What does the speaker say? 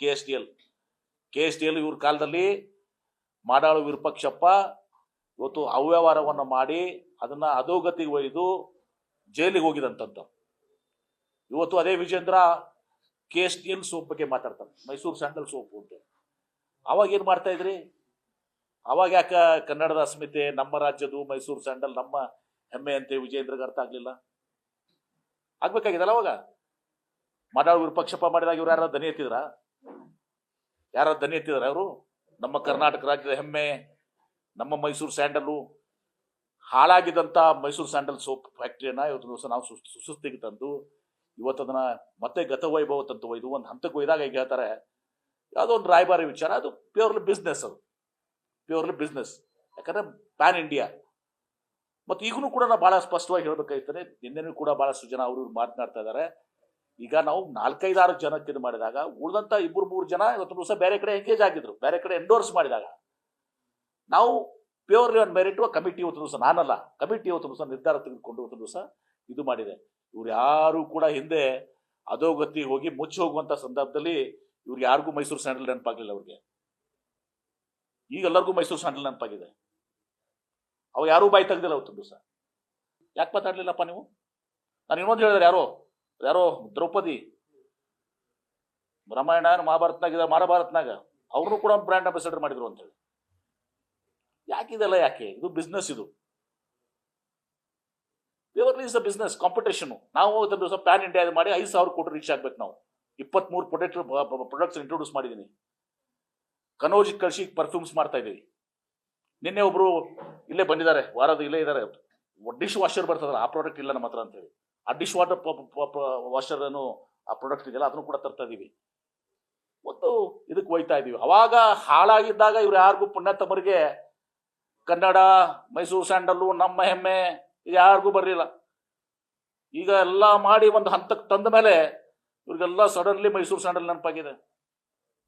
K S D L. K S D L ಇವ್ರ ಕಾಲದಲ್ಲಿ ಮಾಡಾಳು ವಿರೂಪಾಕ್ಷಪ್ಪ ಇವತ್ತು ಅವ್ಯವಹಾರವನ್ನು ಮಾಡಿ ಅದನ್ನ ಅಧೋಗತಿಗೆ ಒಯ್ದು ಜೈಲಿಗೆ ಹೋಗಿದಂಥದ್ದು ಇವತ್ತು ಅದೇ Vijendra K S D L soap ಬಗ್ಗೆ ಮಾತಾಡ್ತಾರೆ ಮೈಸೂರು ಸ್ಯಾಂಡಲ್ ಸೋಪು ಅಂತ. ಅವಾಗ ಏನು ಮಾಡ್ತಾ ಇದ್ರಿ? ಅವಾಗ ಯಾಕ ಕನ್ನಡದ ಅಸ್ಮಿತೆ, ನಮ್ಮ ರಾಜ್ಯದು ಮೈಸೂರು ಸ್ಯಾಂಡಲ್, ನಮ್ಮ ಹೆಮ್ಮೆ ಅಂತ ವಿಜೇಂದ್ರಗೆ ಅರ್ಥ ಆಗಲಿಲ್ಲ? ಆಗ್ಬೇಕಾಗಿದಲ್ಲ ಅವಾಗ? ಮಾಡಾಳು ವಿರೂಪಾಕ್ಷಪ್ಪ ಮಾಡಿದಾಗ ಇವ್ರು ಯಾರು ದನಿ ಎತ್ತಿದ್ರ? ಯಾರ ದನಿ ಎತ್ತಿದ್ದಾರೆ ಅವರು? ನಮ್ಮ ಕರ್ನಾಟಕ ರಾಜ್ಯದ ಹೆಮ್ಮೆ, ನಮ್ಮ ಮೈಸೂರು ಸ್ಯಾಂಡಲು ಹಾಳಾಗಿದ್ದಂಥ ಮೈಸೂರು ಸ್ಯಾಂಡಲ್ ಸೋಪ್ ಫ್ಯಾಕ್ಟ್ರಿಯನ್ನು ಇವತ್ತು ದಿವಸ ನಾವು ಸುಸ್- ಸುಸ್ಥಿತಿಗೆ ತಂದು, ಇವತ್ತು ಅದನ್ನು ಮತ್ತೆ ಗತವೈಭವ ತಂತು. ಒಯ್ದು ಒಂದು ಹಂತಕ್ಕೆ ಒಯ್ದಾಗ ಈಗ ಹೇಳ್ತಾರೆ, ಯಾವುದೋ ಒಂದು ರಾಯಭಾರಿ ವಿಚಾರ, ಅದು ಪ್ಯೂರ್ಲಿ ಬಿಸ್ನೆಸ್ ಅದು. ಪ್ಯೂರ್ಲಿ ಬಿಸ್ನೆಸ್ ಯಾಕಂದ್ರೆ ಪ್ಯಾನ್ ಇಂಡಿಯಾ ಮತ್ತು ಈಗಲೂ ಕೂಡ ನಾನು ಭಾಳ ಸ್ಪಷ್ಟವಾಗಿ ಹೇಳ್ಬೇಕಾಯ್ತದೆ ನಿನ್ನೆನೂ ಕೂಡ ಭಾಳಷ್ಟು ಜನ ಅವರು ಮಾತನಾಡ್ತಾ ಇದ್ದಾರೆ. ಈಗ ನಾವು ನಾಲ್ಕೈದಾರು ಜನಕ್ಕೆ ಇದು ಮಾಡಿದಾಗ ಉಳಿದಂಥ ಇಬ್ಬರು ಮೂರು ಜನ ಇವತ್ತು ದಿವಸ ಬೇರೆ ಕಡೆ ಎಂಗೇಜ್ ಆಗಿದ್ರು, ಬೇರೆ ಕಡೆ ಎಂಡೋರ್ಸ್ ಮಾಡಿದಾಗ. ನಾವು ಪ್ಯೂರ್ಲಿ ಒಂದು ಮೆರಿಟ್ ಕಮಿಟಿ ಇವತ್ತು ದಿವಸ, ನಾನಲ್ಲ ಕಮಿಟಿ ಇವತ್ತು ದಿವಸ ನಿರ್ಧಾರ ತೆಗೆದುಕೊಂಡು ಇವತ್ತು ದಿವಸ ಇದು ಮಾಡಿದೆ. ಇವ್ರು ಯಾರು ಕೂಡ ಹಿಂದೆ ಅಧೋಗತಿ ಹೋಗಿ ಮುಚ್ಚಿ ಹೋಗುವಂತ ಸಂದರ್ಭದಲ್ಲಿ ಇವ್ರು ಯಾರಿಗೂ ಮೈಸೂರು ಸ್ಯಾಂಡಲ್ ನೆನಪಾಗಲಿಲ್ಲ ಅವ್ರಿಗೆ. ಈಗ ಎಲ್ಲರಿಗೂ ಮೈಸೂರು ಸ್ಯಾಂಡಲ್ ನೆನಪಾಗಿದೆ. ಅವ್ ಯಾರೂ ಬಾಯಿ ತೆಗ್ದಿಲ್ಲ ಅವತ್ತು ದಿವಸ. ಯಾಕೆ ಮಾತಾಡ್ಲಿಲ್ಲಪ್ಪ ನೀವು? ನಾನು ಇನ್ನೊಂದು ಹೇಳಿದ್ರೆ ಯಾರೋ? ಯಾರೋ ದ್ರೌಪದಿ ರಾಮಾಯಣ ಮಹಾಭಾರತ್ನಾಗ ಮಹಾಭಾರತ್ನಾಗ. ಅವ್ರನ್ನೂ ಕೂಡ ಬ್ರ್ಯಾಂಡ್ ಅಂಬಾಸಿಡರ್ ಮಾಡಿದ್ರು ಅಂತೇಳಿ. ಯಾಕಿದೆಲ್ಲ ಯಾಕೆ? ಇದು ಬಿಸ್ನೆಸ್ ಇದು. ಇಸ್ ಅ ಬಿಸ್ನೆಸ್ ಕಾಂಪಿಟೇಷನ್ ನಾವು ದಿವಸ ಪ್ಯಾನ್ ಇಂಡಿಯಾ ಮಾಡಿ ಐದು ಸಾವಿರ ಕೋಟಿ ರೀಚ್ ಆಗ್ಬೇಕು ನಾವು. ಇಪ್ಪತ್ಮೂರು ಪ್ರೊಡಕ್ಟ್ ಪ್ರೊಡಕ್ಟ್ಸ್ ಇಂಟ್ರೊಡ್ಯೂಸ್ ಮಾಡಿದ್ದೀನಿ. ಕನೋಜ್ ಕಳಿಸಿ ಪರ್ಫ್ಯೂಮ್ಸ್ ಮಾಡ್ತಾ ಇದ್ದೀವಿ. ನಿನ್ನೆ ಒಬ್ರು ಇಲ್ಲೇ ಬಂದಿದ್ದಾರೆ ವಾರದ ಇಲ್ಲೇ ಇದ್ದಾರೆ. ಡಿಶ್ ವಾಷರ್ ಬರ್ತದಲ್ಲ, ಆ ಪ್ರಾಡಕ್ಟ್ ಇಲ್ಲ ನಮ್ಮ ಹತ್ರ ಅಂತೇಳಿ. ಆ ಡಿಶ್ ವಾಟರ್ ವಾಷರ್ ಅನ್ನು, ಆ ಪ್ರಾಡಕ್ಟ್ ಇದೆಯಲ್ಲ ಅದನ್ನು ಕೂಡ ತರ್ತಾ ಒಂದು ಇದಕ್ಕೆ ಒಯ್ತಾ ಇದೀವಿ. ಅವಾಗ ಹಾಳಾಗಿದ್ದಾಗ ಇವ್ರು ಯಾರಿಗೂ ಪುಣ್ಯಾತಮರಿಗೆ ಕನ್ನಡ, ಮೈಸೂರು ಸ್ಯಾಂಡಲ್ಲು, ನಮ್ಮ ಹೆಮ್ಮೆ, ಇದು ಯಾರಿಗೂ ಬರಲಿಲ್ಲ. ಈಗ ಎಲ್ಲ ಮಾಡಿ ಒಂದು ಹಂತಕ್ಕೆ ತಂದ ಮೇಲೆ ಇವ್ರಿಗೆಲ್ಲ ಸಡನ್ಲಿ ಮೈಸೂರು ಸ್ಯಾಂಡಲ್ ನೆನಪಾಗಿದೆ.